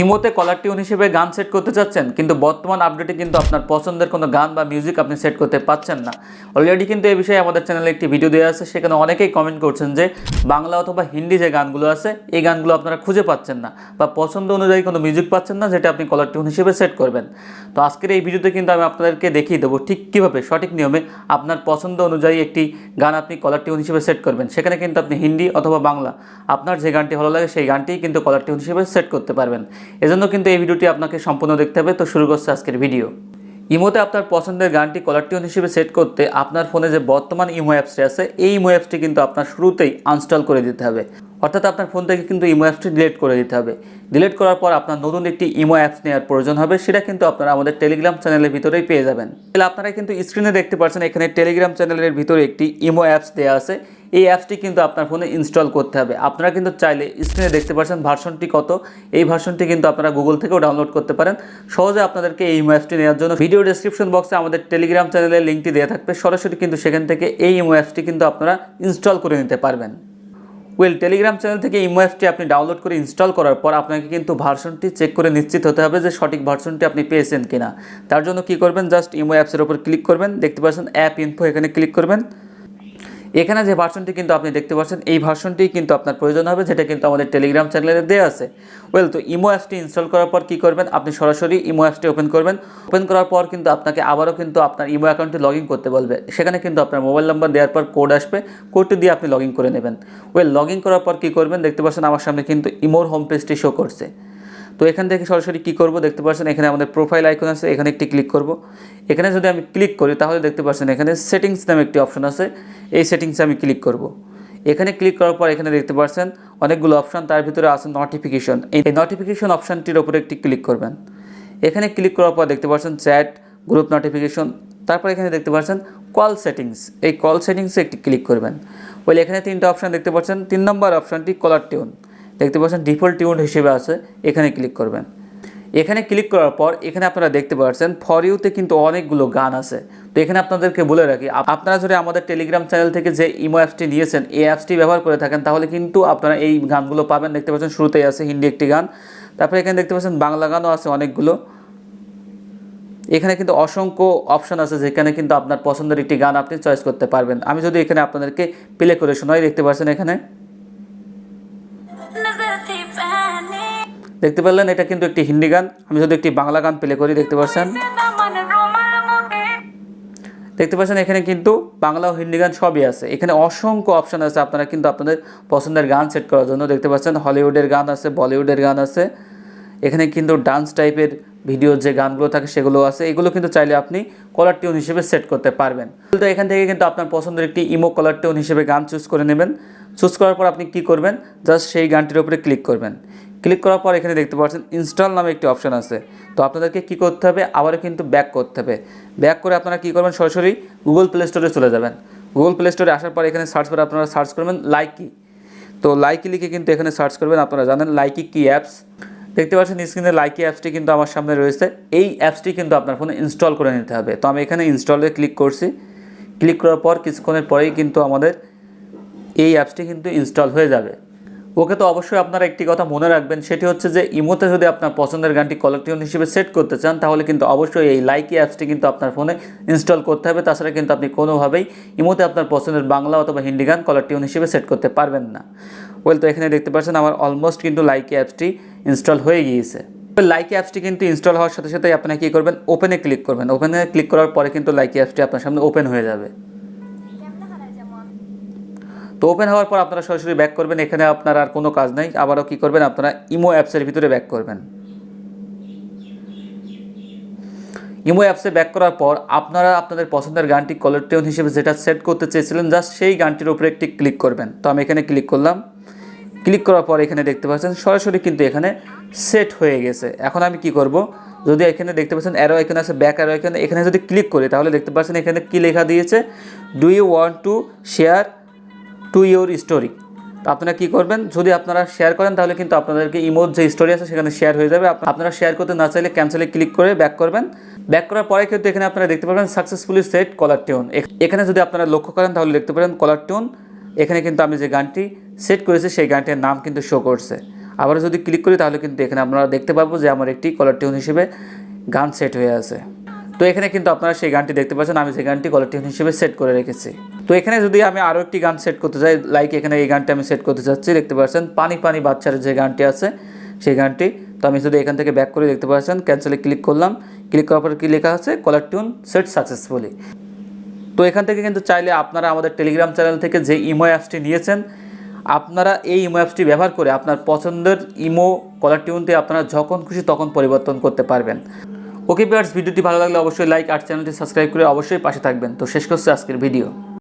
ইমোতে caller tune হিসেবে গান সেট করতে চাচ্ছেন, কিন্তু বর্তমান আপডেটে কিন্তু আপনার পছন্দের কোনো গান বা মিউজিক আপনি সেট করতে পাচ্ছেন না। অলরেডি কিন্তু এই বিষয়ে আমাদের চ্যানেলে একটি ভিডিও দেওয়া আছে, সেখানে অনেকেই কমেন্ট করছেন যে বাংলা অথবা হিন্দি যে গানগুলো আছে, এই গানগুলো আপনারা খুঁজে পাচ্ছেন না বা পছন্দ অনুযায়ী কোনো মিউজিক পাচ্ছেন না, যেটা আপনি কলার টিউন হিসেবে সেট করবেন। তো আজকের এই ভিডিওতে কিন্তু আমি আপনাদেরকে দেখিয়ে দেবো ঠিক কীভাবে সঠিক নিয়মে আপনার পছন্দ অনুযায়ী একটি গান আপনি কলার টিউন হিসেবে সেট করবেন। সেখানে কিন্তু আপনি হিন্দি অথবা বাংলা, আপনার যে গানটি ভালো লাগে সেই গানটিই কিন্তু কলার টিউন হিসেবে সেট করতে পারবেন। এজন্য কিন্তু এই ভিডিওটি আপনাকে সম্পূর্ণ দেখতে হবে। তো শুরু করছে আজকের ভিডিও। ইমোতে আপনার পছন্দের গানটি কলার টিউন হিসেবে সেট করতে আপনার ফোনে যে বর্তমান ইমো অ্যাপসটি আছে, এই ইমো অ্যাপসটি কিন্তু আপনার শুরুতেই আনস্টল করে দিতে হবে। অর্থাৎ আপনার ফোন থেকে কিন্তু ইমো অ্যাপসটি ডিলিট করে দিতে হবে। ডিলিট করার পর আপনার নতুন একটি ইমো অ্যাপস নেওয়ার প্রয়োজন হবে, সেটা কিন্তু আপনারা আমাদের টেলিগ্রাম চ্যানেলের ভিতরেই পেয়ে যাবেন। তাহলে আপনারা কিন্তু স্ক্রিনে দেখতে পাচ্ছেন, এখানে টেলিগ্রাম চ্যানেলের ভিতরে একটি ইমো অ্যাপস দেওয়া আছে। এই অ্যাপসটি কিন্তু আপনার ফোনে ইনস্টল করতে হবে। আপনারা কিন্তু চাইলে স্ক্রিনে দেখতে পাচ্ছেন ভার্সনটি কত। এই ভার্সনটি কিন্তু আপনারা গুগল থেকেও ডাউনলোড করতে পারেন। সহজে আপনাদেরকে এই অ্যাপসটি নেওয়ার জন্য ভিডিও ডেসক্রিপশন বক্সে আমাদের টেলিগ্রাম চ্যানেলের লিঙ্কটি দেওয়া থাকবে। সরাসরি কিন্তু সেখান থেকে এই অ্যাপসটি কিন্তু আপনারা ইনস্টল করে নিতে পারবেন। ওয়েল টেলিগ্রাম চ্যানেল থেকে ইমো অ্যাপটি আপনি ডাউনলোড করে ইনস্টল করার পর আপনাকে কিন্তু ভার্সনটি চেক করে নিশ্চিত হতে হবে যে সঠিক ভার্সনটি আপনি পেয়েছেন কিনা। তার জন্য কি করবেন? জাস্ট ইমো অ্যাপসের উপর ক্লিক করবেন। দেখতে পাচ্ছেন অ্যাপ ইনফো এখানে ক্লিক করবেন। এখানে যে ভার্সনটি কিন্তু আপনি দেখতে পাচ্ছেন, এই ভার্সনটি কিন্তু আপনার প্রয়োজন হবে, যেটা কিন্তু আমাদের টেলিগ্রাম চ্যানেলে দেওয়া আছে। ওয়েল তো ইমো অ্যাপসটি ইনস্টল করার পর কী করবেন? আপনি সরাসরি ইমো অ্যাপসটি ওপেন করবেন। ওপেন করার পর কিন্তু আপনাকে আবারও কিন্তু আপনার ইমো অ্যাকাউন্টে লগ করতে বলবে। সেখানে কিন্তু আপনার মোবাইল নাম্বার দেওয়ার পর কোড আসবে। কোডটি দিয়ে আপনি লগ করে নেবেন। ওয়েল লগ করার পর কী করবেন? দেখতে পাচ্ছেন আমার সামনে কিন্তু ইমোর হোম পেজটি শো করছে। তো এখান থেকে সরাসরি কী করব? দেখতে পাচ্ছেন এখানে আমাদের প্রোফাইল আইকন আছে, এখানে একটি ক্লিক করব। এখানে যদি আমি ক্লিক করি, তাহলে দেখতে পাচ্ছেন এখানে সেটিংস নামে একটি অপশন আছে। এই সেটিংসে আমি ক্লিক করব। এখানে ক্লিক করার পর এখানে দেখতে পাচ্ছেন অনেকগুলো অপশন তার ভিতরে আছে নোটিফিকেশন এই নোটিফিকেশন অপশানটির ওপরে একটি ক্লিক করবেন। এখানে ক্লিক করার পর দেখতে পাচ্ছেন চ্যাট গ্রুপ নোটিফিকেশন তারপর এখানে দেখতে পাচ্ছেন কল সেটিংস এই কল সেটিংসে একটি ক্লিক করবেন। বলে এখানে তিনটা অপশান দেখতে পাচ্ছেন। তিন নম্বর অপশানটি কলার টিউন দেখতে পাচ্ছেন, ডিফল্ট টিউন হিসেবে আছে, এখানে ক্লিক করবেন। এখানে ক্লিক করার পর, এখানে আপনারা দেখতে পাচ্ছেন ফর ইউতে কিন্তু অনেকগুলো গান আছে। তো এখানে আপনাদেরকে বলে রাখি আপনারা যদি আমাদের টেলিগ্রাম চ্যানেল থেকে যে ইমো অ্যাপসটি নিয়েছেন, এই অ্যাপসটি ব্যবহার করে থাকেন, তাহলে কিন্তু আপনারা এই গানগুলো পাবেন। দেখতে পাচ্ছেন, শুরুতেই আছে হিন্দি একটি গান। তারপরে এখানে দেখতে পাচ্ছেন, বাংলা গানও আছে অনেকগুলো। এখানে কিন্তু অসংখ্য অপশন আছে, যেখানে কিন্তু আপনার পছন্দের একটি গান আপনি চয়েস করতে পারবেন। আমি যদি এখানে আপনাদেরকে প্লে করে শোনাই, দেখতে পাচ্ছেন এখানে। দেখতে পেলেন, এটা কিন্তু একটি হিন্দি গান। আমি যদি একটি বাংলা গান প্লে করি, দেখতে পাচ্ছেন। দেখতে পাচ্ছেন, এখানে কিন্তু বাংলা ও হিন্দি গান সবই আছে। এখানে অসংখ্য অপশান আছে আপনারা কিন্তু আপনাদের পছন্দের গান সেট করার জন্য। দেখতে পাচ্ছেন, হলিউডের গান আছে, বলিউডের গান আছে। এখানে কিন্তু ডান্স টাইপের ভিডিও যে গানগুলো থাকে, সেগুলো আছে। এগুলো কিন্তু চাইলে আপনি কলার টিউন হিসেবে সেট করতে পারবেন। তো এখান থেকে কিন্তু আপনার পছন্দের একটি ইমো কলার টিউন হিসেবে গান চুজ করে নেবেন। চুজ করার পর আপনি কি করবেন? জাস্ট সেই গানটির উপরে ক্লিক করবেন। ক্লিক করার পর এখানে দেখতে পাচ্ছেন ইনস্টল নামে একটি অপশন আছে। তো আপনাদেরকে কি করতে হবে? আবারও কিন্তু ব্যাক করতে হবে। ব্যাক করে আপনারা কি করবেন? সরাসরি গুগল প্লে স্টোরে চলে যাবেন। গুগল প্লে স্টোরে আসার পর এখানে সার্চ করে আপনারা সার্চ করবেন লাইকি তো লাইকি লিখে কিন্তু এখানে সার্চ করবেন, আপনারা জানেন লাইকি কি অ্যাপস দেখতে পাচ্ছেন স্ক্রিনে লাইকি অ্যাপসটি কিন্তু আমার সামনে রয়েছে। এই অ্যাপসটি কিন্তু আপনার ফোনে ইনস্টল করে নিতে হবে। তো আমি এখানে ইনস্টলে ক্লিক করছি। ক্লিক করার পর কিছুক্ষণের পরেই কিন্তু আমাদের এই অ্যাপসটি কিন্তু ইনস্টল হয়ে যাবে। ওকে তো অবশ্যই আপনারা একটি কথা মনে রাখবেন, সেটি হচ্ছে যে ইমোতে যদি আপনার পছন্দের গানটি কলেকটিউন হিসেবে সেট করতে চান, তাহলে কিন্তু অবশ্যই এই লাইকি অ্যাপসটি কিন্তু আপনার ফোনে ইনস্টল করতে হবে। তাছাড়া কিন্তু আপনি কোনোভাবেই ইমোতে আপনার পছন্দের বাংলা অথবা হিন্দি গান কলার টিউন হিসেবে সেট করতে পারবেন না। ওয়েল তো এখানে দেখতে পাচ্ছেন আমার অলমোস্ট কিন্তু লাইকি অ্যাপসটি ইনস্টল হয়ে গিয়েছে। লাইকি অ্যাপসটি কিন্তু ইনস্টল হওয়ার সাথে সাথে আপনি কী করবেন? ওপেনে ক্লিক করবেন। ওপেনে ক্লিক করার পরে কিন্তু লাইকি অ্যাপসটি আপনার সামনে ওপেন হয়ে যাবে। তো ওপেন হওয়ার পর আপনারা সরাসরি ব্যাক করবেন, এখানে আপনার আর কোনো কাজ নাই। আবারও কী করবেন, আপনারা ইমো অ্যাপসের ভিতরে ব্যাক করবেন। ইমো অ্যাপসে ব্যাক করার পর আপনারা আপনাদের পছন্দের গানটি কলার টিউন হিসেবে যেটা সেট করতে চেয়েছিলেন জাস্ট সেই গানটির উপরে একটি ক্লিক করবেন। তো আমি এখানে ক্লিক করলাম। ক্লিক করার পর এখানে দেখতে পাচ্ছেন, সরাসরি কিন্তু এখানে সেট হয়ে গেছে। এখন আমি কি করব, যদি এখানে দেখতে পাচ্ছেন অ্যারো এখানে আছে ব্যাক অ্যারো এখানে এখানে যদি ক্লিক করি, তাহলে দেখতে পাচ্ছেন এখানে কী লেখা দিয়েছে do you want to share to your story. তো আপনারা কী করবেন? যদি আপনারা শেয়ার করেন, তাহলে কিন্তু আপনাদেরকে ইমোর যে স্টোরি আছে, সেখানে শেয়ার হয়ে যাবে। আপনারা শেয়ার করতে না চাইলে ক্যান্সেলে ক্লিক করে ব্যাক করবেন। ব্যাক করার পরে কিন্তু এখানে আপনারা দেখতে পাবেন সাকসেসফুলি সেট কলার টিউন এখানে যদি আপনারা লক্ষ্য করেন, তাহলে দেখতে পারেন কলার টিউন এখানে কিন্তু আমি যে গানটি সেট করেছি, সেই গানটির নাম কিন্তু শো করছে। আবার যদি ক্লিক করি, তাহলে কিন্তু এখানে আপনারা দেখতে পাবো যে আমার একটি কলার টিউন হিসেবে গান সেট হয়ে আছে। তো এখানে কিন্তু আপনারা সেই গানটি দেখতে পাচ্ছেন। আমি সেই গানটি কলার টিউন হিসেবে সেট করে রেখেছি। তো এখানে যদি আমি আরও একটি গান সেট করতে চাই লাইক এখানে এই গানটি আমি সেট করতে চাচ্ছি, দেখতে পাচ্ছেন, পানি পানি বাচ্চার যে গানটি আছে, সেই গানটি। তো আমি যদি এখান থেকে ব্যাক করে দেখতে পাচ্ছেন ক্যান্সেলে ক্লিক করলাম ক্লিক করার পরে কী লেখা আছে? কলার টিউন সেট সাকসেসফুলি তো এখান থেকে কিন্তু চাইলে আপনারা আমাদের টেলিগ্রাম চ্যানেল থেকে যে ইমো অ্যাপসটি নিয়েছেন, আপনারা এই ইমো অ্যাপসটি ব্যবহার করে আপনার পছন্দের ইমো কলার টিউনটি আপনারা যখন খুশি তখন পরিবর্তন করতে পারবেন। ওকে বিয়ার্স ভিডিওটি ভালো লাগলে অবশ্যই লাইক আর চ্যানেলটি সাবস্ক্রাইব করে অবশ্যই পাশে থাকবেন। তো শেষ করছে আজকের ভিডিও